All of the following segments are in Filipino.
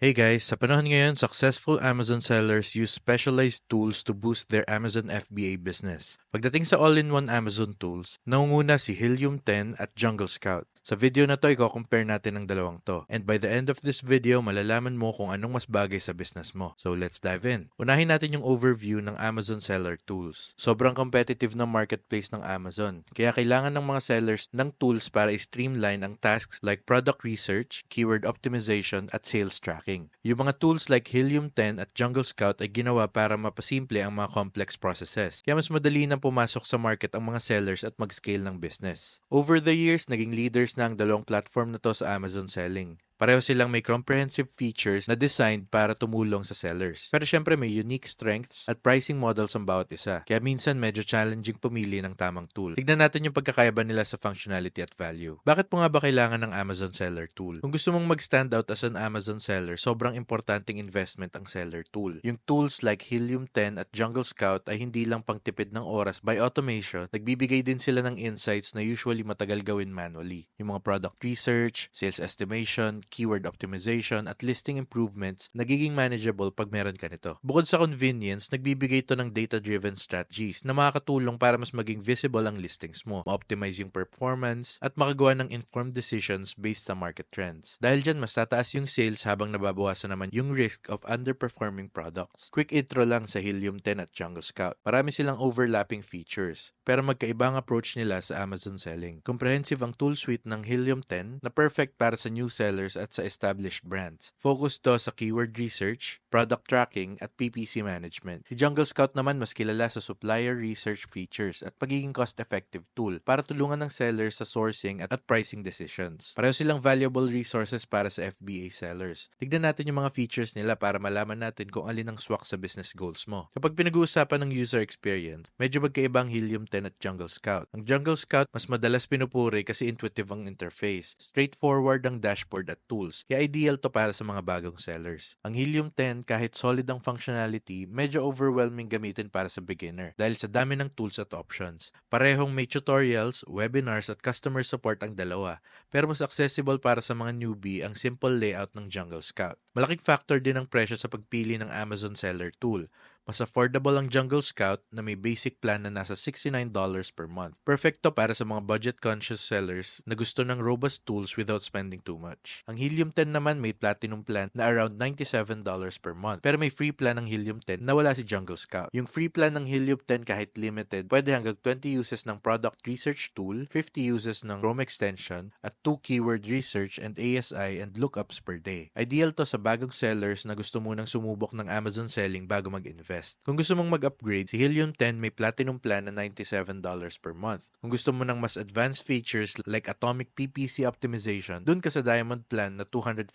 Hey guys, sa panahon ngayon, successful Amazon sellers use specialized tools to boost their Amazon FBA business. Pagdating sa all-in-one Amazon tools, naunguna si Helium 10 at Jungle Scout. Sa video na to, i-compare natin ang dalawang to. And by the end of this video, malalaman mo kung anong mas bagay sa business mo. So let's dive in. Unahin natin yung overview ng Amazon Seller Tools. Sobrang competitive ng marketplace ng Amazon. Kaya kailangan ng mga sellers ng tools para i-streamline ang tasks like product research, keyword optimization, at sales tracking. Yung mga tools like Helium 10 at Jungle Scout ay ginawa para mapasimple ang mga complex processes. Kaya mas madali na pumasok sa market ang mga sellers at mag-scale ng business. Over the years, naging leaders na ang dalawang platform na to sa Amazon selling. Pareho silang may comprehensive features na designed para tumulong sa sellers. Pero syempre may unique strengths at pricing models ang bawat isa. Kaya minsan medyo challenging pumili ng tamang tool. Tignan natin yung pagkakaiba nila sa functionality at value. Bakit po nga ba kailangan ng Amazon Seller Tool? Kung gusto mong mag-stand out as an Amazon seller, sobrang importanteng investment ang seller tool. Yung tools like Helium 10 at Jungle Scout ay hindi lang pangtipid ng oras by automation, nagbibigay din sila ng insights na usually matagal gawin manually. Yung mga product research, sales estimation, keyword optimization, at listing improvements, nagiging manageable pag meron ka nito. Bukod sa convenience, nagbibigay ito ng data-driven strategies na makakatulong para mas maging visible ang listings mo, ma-optimize yung performance, at makagawa ng informed decisions based sa market trends. Dahil dyan, mas tataas yung sales habang nababawasan naman yung risk of underperforming products. Quick intro lang sa Helium 10 at Jungle Scout. Marami silang overlapping features, pero magkaiba ang approach nila sa Amazon selling. Comprehensive ang tool suite ng Helium 10 na perfect para sa new sellers at sa established brands. Focus to sa keyword research, product tracking, at PPC management. Si Jungle Scout naman mas kilala sa supplier research features at pagiging cost-effective tool para tulungan ng sellers sa sourcing at, at pricing decisions. Pareho silang valuable resources para sa FBA sellers. Tignan natin yung mga features nila para malaman natin kung alin ang swak sa business goals mo. Kapag pinag-uusapan ng user experience, medyo magkaiba ang Helium 10 at Jungle Scout. Ang Jungle Scout mas madalas pinupuri kasi intuitive ang interface. Straightforward ang dashboard at tools, kaya ideal to para sa mga bagong sellers. Ang Helium 10, kahit solid ang functionality, medyo overwhelming gamitin para sa beginner dahil sa dami ng tools at options. Parehong may tutorials, webinars at customer support ang dalawa, pero mas accessible para sa mga newbie ang simple layout ng Jungle Scout. Malaking factor din ang presyo sa pagpili ng Amazon Seller Tool. Mas affordable ang Jungle Scout na may basic plan na nasa $69 per month. Perfecto para sa mga budget-conscious sellers na gusto ng robust tools without spending too much. Ang Helium 10 naman may platinum plan na around $97 per month. Pero may free plan ng Helium 10 na wala si Jungle Scout. Yung free plan ng Helium 10 kahit limited, pwede hanggang 20 uses ng product research tool, 50 uses ng Chrome extension, at 2 keyword research and ASI and lookups per day. Ideal to sa bagong sellers na gusto munang sumubok ng Amazon selling bago mag-invest. Kung gusto mong mag-upgrade, si Helium 10 may platinum plan na $97 per month. Kung gusto mo ng mas advanced features like atomic PPC optimization, dun ka sa Diamond plan na $249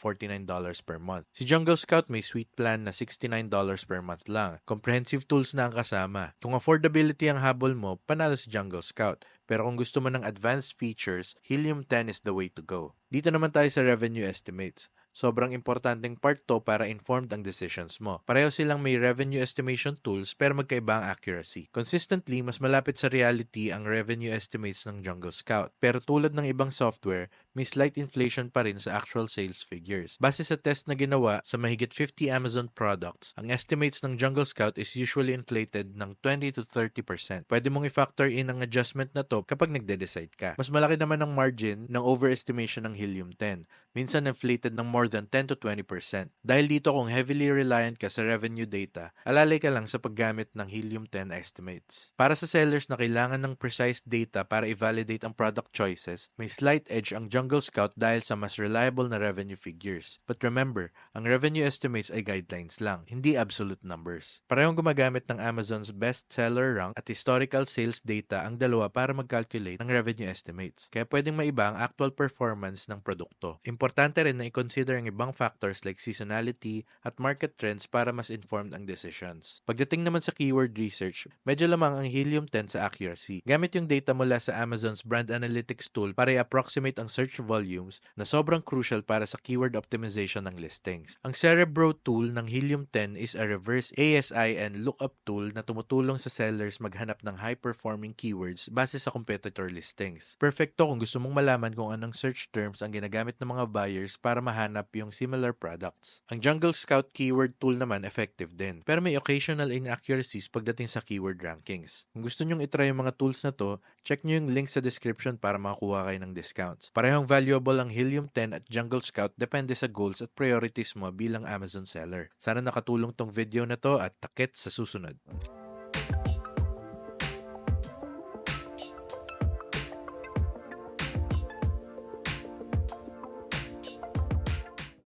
per month. Si Jungle Scout may suite plan na $69 per month lang. Comprehensive tools na ang kasama. Kung affordability ang habol mo, panalo si Jungle Scout. Pero kung gusto mo ng advanced features, Helium 10 is the way to go. Dito naman tayo sa revenue estimates. Sobrang importanteng part to para informed ang decisions mo. Pareho silang may revenue estimation tools pero magkaiba ang accuracy. Consistently, mas malapit sa reality ang revenue estimates ng Jungle Scout. Pero tulad ng ibang software, may slight inflation pa rin sa actual sales figures. Base sa test na ginawa sa mahigit 50 Amazon products, ang estimates ng Jungle Scout is usually inflated ng 20 to 30%. Pwede mong i-factor in ang adjustment na to kapag nagde-decide ka. Mas malaki naman ang margin ng overestimation ng Helium 10. Minsan inflated ng more than 10 to 20%. Dahil dito kung heavily reliant ka sa revenue data, alalay ka lang sa paggamit ng Helium 10 estimates. Para sa sellers na kailangan ng precise data para i-validate ang product choices, may slight edge ang Jungle Scout dahil sa mas reliable na revenue figures. But remember, ang revenue estimates ay guidelines lang, hindi absolute numbers. Parehong gumagamit ng Amazon's best seller rank at historical sales data ang dalawa para mag-calculate ng revenue estimates. Kaya pwedeng maiba ang actual performance ng produkto. Importante rin na i-consider ang ibang factors like seasonality at market trends para mas informed ang decisions. Pagdating naman sa keyword research, medyo lamang ang Helium 10 sa accuracy. Gamit yung data mula sa Amazon's brand analytics tool para i-approximate ang search volumes na sobrang crucial para sa keyword optimization ng listings. Ang Cerebro tool ng Helium 10 is a reverse ASI and lookup tool na tumutulong sa sellers maghanap ng high-performing keywords base sa competitor listings. Perfecto kung gusto mong malaman kung anong search terms ang ginagamit ng mga buyers para mahanap yung similar products. Ang Jungle Scout keyword tool naman effective din, pero may occasional inaccuracies pagdating sa keyword rankings. Kung gusto nyong itry yung mga tools na to, check nyo yung link sa description para makakuha kayo ng discounts. Parehong valuable ang Helium 10 at Jungle Scout depende sa goals at priorities mo bilang Amazon seller. Sana nakatulong tong video na to at takit sa susunod.